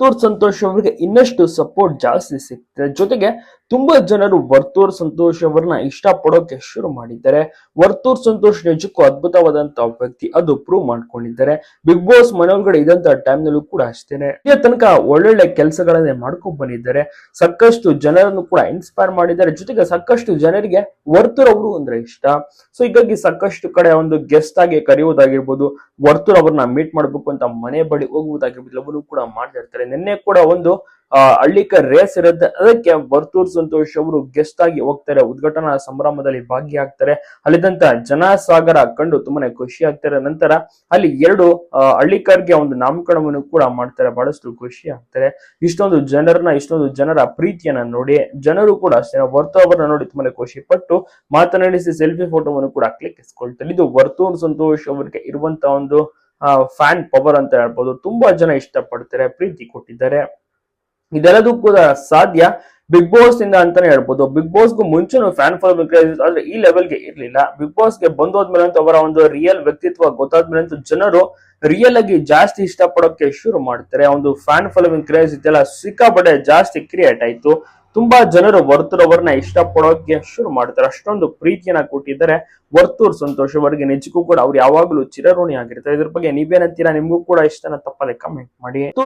ವರ್ತೂರ್ ಸಂತೋಷ್ ಅವರಿಗೆ ಇನ್ನಷ್ಟು ಸಪೋರ್ಟ್ ಜಾಸ್ತಿ ಸಿಗ್ತದೆ ಜೊತೆಗೆ ತುಂಬಾ ಜನರು ವರ್ತೂರ್ ಸಂತೋಷ್ ಅವರನ್ನ ಇಷ್ಟಪಡೋಕೆ ಶುರು ಮಾಡಿದ್ದಾರೆ. ವರ್ತೂರ್ ಸಂತೋಷ್ ನಿಜಕ್ಕೂ ಅದ್ಭುತವಾದಂತಹ ವ್ಯಕ್ತಿ. ಅದು ಪ್ರೂವ್ ಮಾಡ್ಕೊಂಡಿದ್ದಾರೆ. ಬಿಗ್ ಬಾಸ್ ಮನೆಯೊಳಗಡೆ ಇದಂತ ಟೈಮ್ ನಲ್ಲೂ ಕೂಡ ಅಷ್ಟೇನೆ. ಇದೇ ತನಕ ಒಳ್ಳೊಳ್ಳೆ ಕೆಲಸಗಳನ್ನೇ ಮಾಡ್ಕೊಂಡ್ ಬಂದಿದ್ದಾರೆ. ಸಾಕಷ್ಟು ಜನರನ್ನು ಕೂಡ ಇನ್ಸ್ಪೈರ್ ಮಾಡಿದ್ದಾರೆ. ಜೊತೆಗೆ ಸಾಕಷ್ಟು ಜನರಿಗೆ ವರ್ತೂರ್ ಅವರು ಅಂದ್ರೆ ಇಷ್ಟ. ಸೊ ಹೀಗಾಗಿ ಸಾಕಷ್ಟು ಕಡೆ ಒಂದು ಗೆಸ್ಟ್ ಆಗಿ ಕರೆಯುವುದಾಗಿರ್ಬೋದು ವರ್ತೂರ್ ಅವ್ರನ್ನ ಮೀಟ್ ಮಾಡ್ಬೇಕು ಅಂತ ಮನೆ ಬಳಿ ಹೋಗುವುದಾಗಿರ್ಬೋದು, ಎಲ್ಲವನ್ನೂ ಕೂಡ ಮಾಡ್ತಾ ಇರ್ತಾರೆ. ನಿನ್ನೆ ಕೂಡ ಒಂದು ಹಳ್ಳಿಕ ರೇಸ್ ಇರುತ್ತೆ. ಅದಕ್ಕೆ ವರ್ತೂರ್ ಸಂತೋಷ್ ಅವರು ಗೆಸ್ಟ್ ಆಗಿ ಹೋಗ್ತಾರೆ. ಉದ್ಘಾಟನಾ ಸಂಭ್ರಮದಲ್ಲಿ ಭಾಗಿಯಾಗ್ತಾರೆ. ಅಲ್ಲಿದ್ದಂತ ಜನಸಾಗರ ಕಂಡು ತುಂಬಾನೇ ಖುಷಿ ಆಗ್ತಾರೆ. ನಂತರ ಅಲ್ಲಿ ಎರಡು ಹಳ್ಳಿಕರ್ಗೆ ಒಂದು ನಾಮಕರಣವನ್ನು ಕೂಡ ಮಾಡ್ತಾರೆ. ಬಹಳಷ್ಟು ಖುಷಿ ಆಗ್ತಾರೆ. ಇಷ್ಟೊಂದು ಜನರನ್ನ, ಇಷ್ಟೊಂದು ಜನರ ಪ್ರೀತಿಯನ್ನ ನೋಡಿ, ಜನರು ಕೂಡ ಅಷ್ಟೇ ನೋಡಿ ತುಂಬಾನೇ ಖುಷಿ ಪಟ್ಟು ಮಾತನಾಡಿಸಿ, ಸೆಲ್ಫಿ ಫೋಟೋವನ್ನು ಕೂಡ ಕ್ಲಿಕ್ಕಿಸ್ಕೊಳ್ತಾರೆ. ಇದು ವರ್ತೂರ್ ಸಂತೋಷ್ ಅವರಿಗೆ ಇರುವಂತ ಒಂದು ಫ್ಯಾನ್ ಪವರ್ ಅಂತ ಹೇಳ್ಬೋದು, ತುಂಬಾ ಜನ ಇಷ್ಟಪಡ್ತಾರೆ, ಪ್ರೀತಿ ಕೊಟ್ಟಿದ್ದಾರೆ. ಇದೆಲ್ಲದೂ ಕೂಡ ಸಾಧ್ಯ. ಬಿಗ್ ಬಾಸ್ ಇಂದ ಅಂತಾನೆ ಹೇಳ್ಬೋದು. ಬಿಗ್ ಬಾಸ್ಗೂ ಮುಂಚೆನೂ ಫ್ಯಾನ್ ಫಾಲೋವಿಂಗ್ ಆದ್ರೆ ಈ ಲೆವೆಲ್ಗೆ ಇರ್ಲಿಲ್ಲ. ಬಿಗ್ ಬಾಸ್ಗೆ ಬಂದೋದ್ಮೇಲೆ ಅಂತೂ ಅವರ ಒಂದು ರಿಯಲ್ ವ್ಯಕ್ತಿತ್ವ ಗೊತ್ತಾದ್ಮೇಲೆ ಅಂತೂ ಜನರು ರಿಯಲ್ ಆಗಿ ಜಾಸ್ತಿ ಇಷ್ಟಪಡೋಕೆ ಶುರು ಮಾಡ್ತಾರೆ. ಒಂದು ಫ್ಯಾನ್ ಫಾಲೋವಿಂಗ್ ಕ್ರೇಜ್ ಇದೆಲ್ಲ ಸಿಕ್ಕಾಪಟ್ಟೆ ಜಾಸ್ತಿ ಕ್ರಿಯೇಟ್ ಆಯ್ತು. ತುಂಬಾ ಜನರು ವರ್ತೂರ್ ಅವರನ್ನ ಇಷ್ಟಪಡೋಕೆ ಶುರು ಮಾಡ್ತಾರೆ. ಅಷ್ಟೊಂದು ಪ್ರೀತಿಯನ್ನ ಕೊಟ್ಟಿದ್ದಾರೆ. ವರ್ತೂರ್ ಸಂತೋಷ್ ಅವರಿಗೆ ನಿಜಕ್ಕೂ ಕೂಡ ಅವ್ರು ಯಾವಾಗಲೂ ಚಿರಋಣಿ ಆಗಿರ್ತಾರೆ ಇದ್ರ ಬಗ್ಗೆ ನೀವೇನಂತೀರಾ ನಿಮ್ಗೂ ಕೂಡ ಇಷ್ಟನ ತಪ್ಪದೆ ಕಮೆಂಟ್ ಮಾಡಿ.